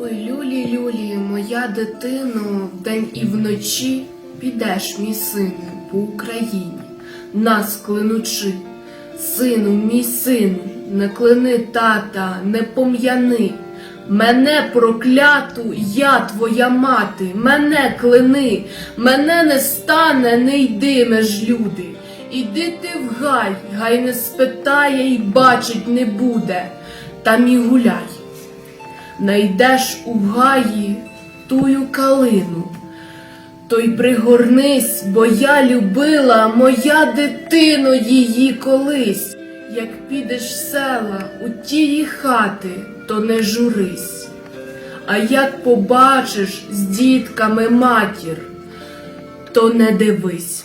Ой, люлі, люлі, моя дитино, вдень і вночі підеш, мій сину, по Україні, нас клинучи. Сину, мій сину, не клини тата, не пом'яни. Мене прокляту, я твоя мати, мене клини, мене не стане, не йди меж люди. Іди ти в гай, гай не спитає і бачить не буде, там і гуляй. Найдеш у гаї тую калину, то й пригорнись, бо я любила, моя дитино, її колись. Як підеш в села у тії хати, то не журись. А як побачиш з дітками матір, то не дивись.